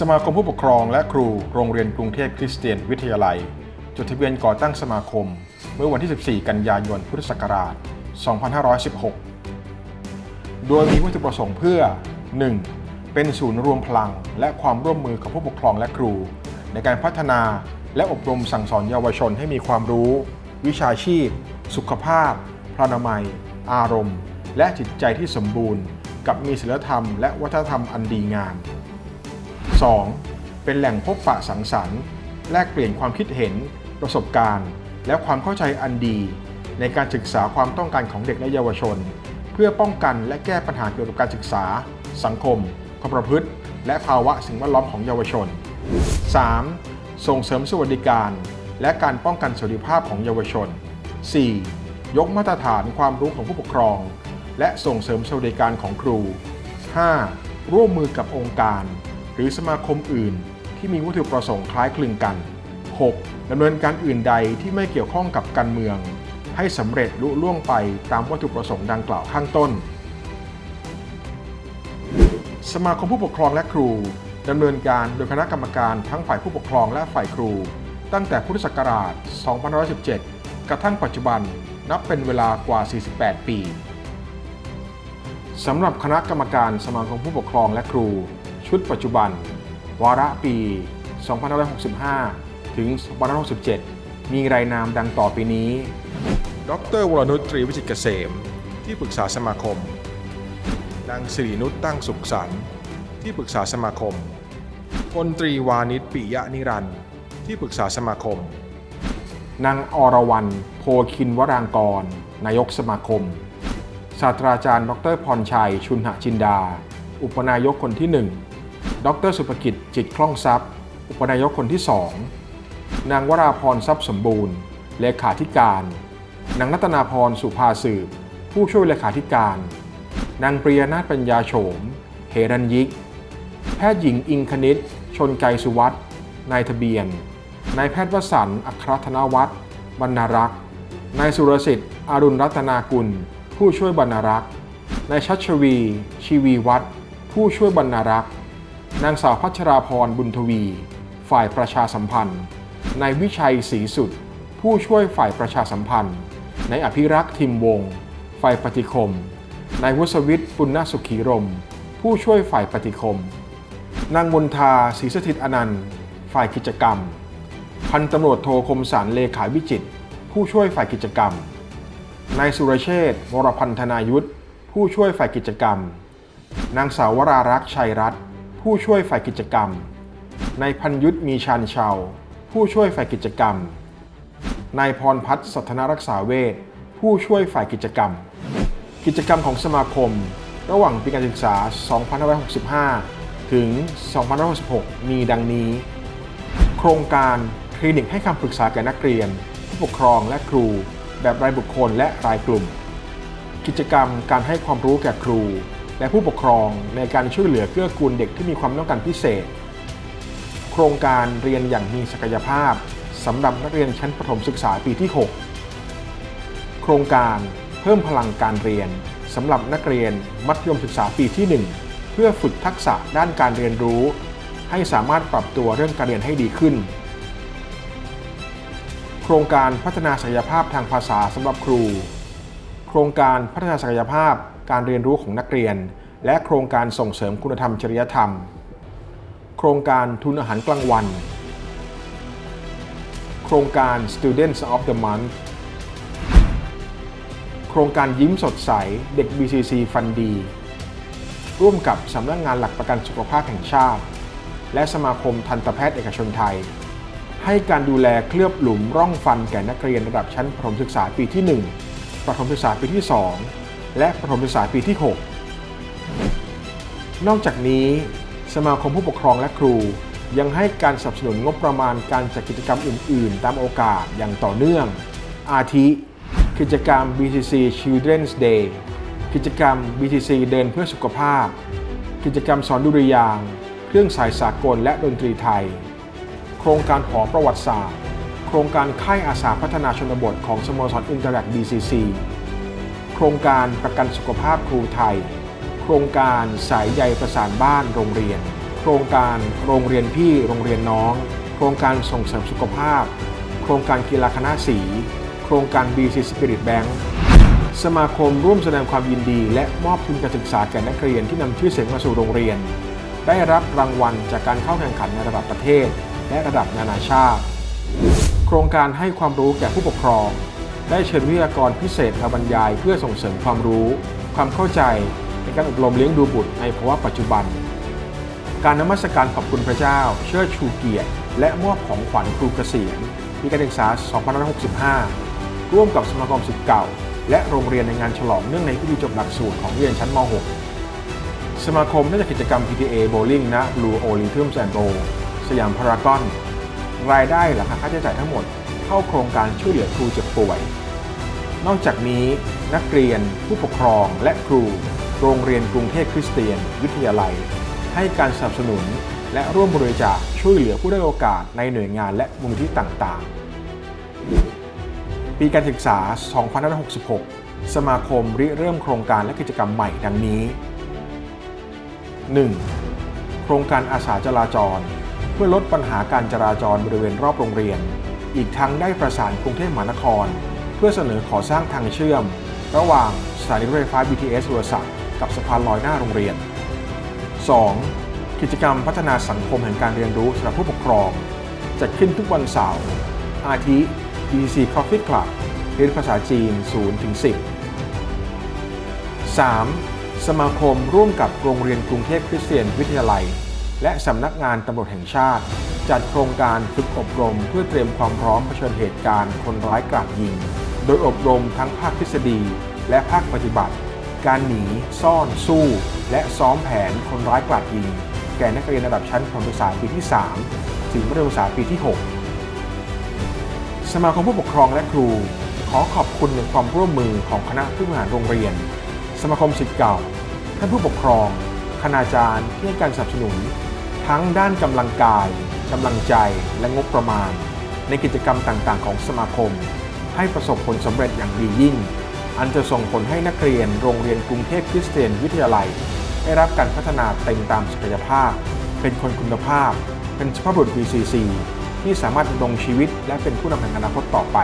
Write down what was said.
สมาคมผู้ปกครองและครูโรงเรียนกรุงเทพคริสเตียนวิทยาลัย จดทะเบียนก่อตั้งสมาคม เมื่อวันที่ 14 กันยายนพุทธศักราช 2516 โดยมีวัตถุประสงค์เพื่อ 1. เป็นศูนย์รวมพลังและความร่วมมือของผู้ปกครองและครู ในการพัฒนาและอบรมสั่งสอนเยาวชนให้มีความรู้ วิชาชีพ สุขภาพพระนามัย อารมณ์ และจิตใจที่สมบูรณ์ กับมีศีลธรรมและวัฒนธรรมอันดีงาม 2. เป็นแหล่งพบปะสังสรรค์ แลกเปลี่ยนความคิดเห็น ประสบการณ์ และความเข้าใจอันดี ในการศึกษาความต้องการของเด็กและเยาวชน เพื่อป้องกันและแก้ปัญหาเกี่ยวกับการศึกษา สังคมความประพฤติ และภาวะสิ่งแวดล้อมของเยาวชน 3. ส่งเสริมสวัสดิการ และการป้องกันสวัสดิภาพของเยาวชน 4. ยกมาตรฐานความรู้ของผู้ปกครอง และส่งเสริมสวัสดิการของครู 5. ร่วมมือกับองค์การ หรือสมาคมอื่น ที่มีวัตถุประสงค์คล้ายคลึงกัน 6. ดำเนินการอื่นใดที่ไม่เกี่ยวข้องกับการเมือง ให้สำเร็จลุล่วงไปตามวัตถุประสงค์ดังกล่าวข้างต้น สมาคมผู้ปกครองและครูดำเนินการโดยคณะกรรมการทั้งฝ่ายผู้ปกครองและฝ่ายครู ตั้งแต่พุทธศักราช 2517 กระทั่งปัจจุบันนับเป็นเวลากว่า 48 ปีสำหรับคณะกรรมการสมาคมผู้ปกครองและครู ชุดปัจจุบัน วาระปี 2565 ถึง 2567 มีรายนามดังต่อไปนี้ ดรวรนุชตรีวิจิตรเกษม ที่ปรึกษาสมาคม นางสิรินุชตั้งสุขสันต์ที่ปรึกษาสมาคมพลตรีวานิชปิยะนิรันดร์ที่ปรึกษาสมาคม นางอรวรรณโพคินวรางกร นายกสมาคม ศาสตราจารย์ ดรพรชัย ชุนหจินดา อุปนายกคนที่1 ดรสุภกิจจิตคล่องทรัพย์ อุปนายกคนที่ 2 นางวราพรทรัพย์สมบูรณ์ เลขาธิการ นางรัตนาพรสุภาสืบ ผู้ช่วยเลขาธิการ นางปริยนาถปัญญาโฉมเฮรัญยิก แพทย์หญิงอิงคณิต ชนไกสุวัตนายทะเบียน นายแพทย์วสันต์อัครธนวัฒน์บรรณรักษ์นายสุรสิทธิ์อารุณรัตนากุล ผู้ช่วยบรรณรักษ์นายชัชวี ชีวีวัฒน์ผู้ช่วยบรรณรักษ์ นางสาวพัชราพรบุญทวี ฝ่ายประชาสัมพันธ์ นายวิชัยศรีสุด ผู้ช่วยฝ่ายประชาสัมพันธ์ นายอภิรักษ์ทิมวงศ์ฝ่ายปฏิคม นายวุฒิวิทย์ปุณณสุขีรม ผู้ช่วยฝ่ายปฏิคม นางมนทาศรีสถิตอนันต์ ฝ่ายกิจกรรม พันตำรวจโทคมสันเลขาวิจิตรผู้ช่วยฝ่ายกิจกรรม นายสุรเชษฐ์วรพันธนายุทธผู้ช่วยฝ่ายกิจกรรม นางสาววรารักษ์ชัยรัตน์ ผู้ช่วยฝ่ายกิจกรรม นายพันยุทธมีชันชาว ผู้ช่วยฝ่ายกิจกรรม นายพรพัฒน์สัทนรักษาเวชผู้ช่วยฝ่ายกิจกรรม กิจกรรมของสมาคม ระหว่างปีการศึกษา 2565 ถึง 2566 มีดังนี้ โครงการคลินิกให้คำปรึกษาแก่นักเรียน ผู้ปกครองและครู แบบรายบุคคลและรายกลุ่ม กิจกรรมการให้ความรู้แก่ครู และผู้ปกครองในการช่วยเหลือเกื้อกูลเด็กที่มีความต้องการพิเศษ โครงการเรียนอย่างมีศักยภาพสำหรับนักเรียนชั้นประถมศึกษาปีที่ 6 โครงการเพิ่มพลังการเรียนสำหรับนักเรียนมัธยมศึกษาปีที่ 1 เพื่อฝึกทักษะด้านการเรียนรู้ ให้สามารถปรับตัวเรื่องการเรียนให้ดีขึ้น โครงการพัฒนาศักยภาพทางภาษาสำหรับครู โครงการพัฒนาศักยภาพ การเรียนรู้ของนักเรียน และโครงการส่งเสริมคุณธรรมจริยธรรม โครงการทุนอาหารกลางวัน โครงการ Students of the Month โครงการยิ้มสดใสเด็ก BCC ฟันดี ร่วมกับสำนักงงานหลักประกันสุขภาพแห่งชาติ และสมาคมทันตแพทย์เอกชนไทย ให้การดูแลเคลือบหลุมร่องฟันแก่นักเรียนระดับชั้นประถมศึกษาปีที่ 1ประถมศึกษาปีที่ 2 และประถมศึกษาปีที่ 6 นอกจากนี้ สมาคมผู้ปกครองและครู ยังให้การสนับสนุนงบประมาณการจัดกิจกรรมอื่น ๆ ตามโอกาสอย่างต่อเนื่อง อาทิ กิจกรรม BCC Children's Day กิจกรรม BCC เดินเพื่อสุขภาพ กิจกรรมสอนดุริยาง เครื่องสายสากลและดนตรีไทย โครงการหอประวัติศาสตร์ โครงการค่ายอาสาพัฒนาชนบทของสโมสรอินเตอร์แอค BCC โครงการประกันสุขภาพครูไทย โครงการสายใยประสานบ้านโรงเรียน โครงการโรงเรียนพี่โรงเรียนน้อง โครงการส่งเสริมสุขภาพ โครงการกีฬาคณะสี โครงการ BC Spirit Bank สมาคมร่วมแสดงความยินดี และมอบทุนการศึกษาแก่นักเรียนที่นำชื่อเสียงมาสู่โรงเรียน ได้รับรางวัลจากการเข้าแข่งขันในระดับประเทศ และระดับนานาชาติ โครงการให้ความรู้แก่ผู้ปกครอง ได้เชิญวิทยากรพิเศษมาบรรยายเพื่อส่งเสริมความรู้ ความเข้าใจในการอบรมเลี้ยงดูบุตรในภาวะปัจจุบัน การนมัสการขอบคุณพระเจ้า เชิดชูเกียรติ และมอบของขวัญครูเกษียณปีการศึกษา 2565 ร่วมกับสมาคมศิษย์เก่า และโรงเรียนในงานฉลองเนื่องในพิธีจบหลักสูตรของเรียนชั้นม .6 สมาคมได้จัดกิจกรรม PTA Bowling ณ Blue o l y t h i u m and Bowl สยามพารากอน รายได้หลังหักค่าใช้จ่ายทั้งหมด เข้าโครงการช่วยเหลือครูเจ็บป่วย นอกจากนี้นักเรียน ผู้ปกครองและครู โรงเรียนกรุงเทพคริสเตียน วิทยาลัย ให้การสนับสนุน และร่วมบริจาคช่วยเหลือผู้ได้อยโอกาสในหน่วยงานและมูลนิธิต่างๆ ปีการศึกษา 2566 สมาคมริเริ่มโครงการและกิจกรรมใหม่ดังนี้ 1. โครงการอาสาจราจร เพื่อลดปัญหาการจราจรบริเวณรอบโรงเรียน อีกทั้งได้ประสานกรุงเทพมหานคร เพื่อเสนอขอสร้างทางเชื่อม ระหว่างสถานีรถไฟฟ้า BTS สุรศักดิ์กับสะพานลอยหน้าโรงเรียน 2. กิจกรรมพัฒนาสังคมแห่งการเรียนรู้สำหรับผู้ปกครอง จัดขึ้นทุกวันเสาร์อาทิ BC Coffee Club เรียนภาษาจีน0-10 3. สมาคมร่วมกับโรงเรียนกรุงเทพคริสเตียนวิทยาลัย และสำนักงานตำรวจแห่งชาติ จัดโครงการฝึกอบรม เพื่อเตรียมความพร้อมเผชิญเหตุการณ์คนร้ายกราดยิง โดยอบรมทั้งภาคทฤษฎี และภาคปฏิบัติ การหนี ซ่อน สู้ และซ้อมแผนคนร้ายกราดยิง แก่นักเรียนระดับชั้นประถมศึกษาปีที่ 3 ถึงมัธยมศึกษาปีที่ 6 สมาคมผู้ปกครองและครู ขอขอบคุณในความร่วมมือของคณะผู้บริหารโรงเรียน สมาคมศิษย์เก่า ท่านผู้ปกครองคณาจารย์ที่ให้การสนับสนุน ทั้งด้านกำลังกายกำลังใจและงบประมาณ ในกิจกรรมต่างๆ ของสมาคม ให้ประสบผลสำเร็จอย่างดียิ่ง อันจะส่งผลให้นักเรียนโรงเรียนกรุงเทพคริสเตียนวิทยาลัย ได้รับการพัฒนาเต็มตามศักยภาพ เป็นคนคุณภาพ เป็นสุภาพบุรุษ VCC ที่สามารถดำรงชีวิตและเป็นผู้นำแห่งอนาคตต่อไป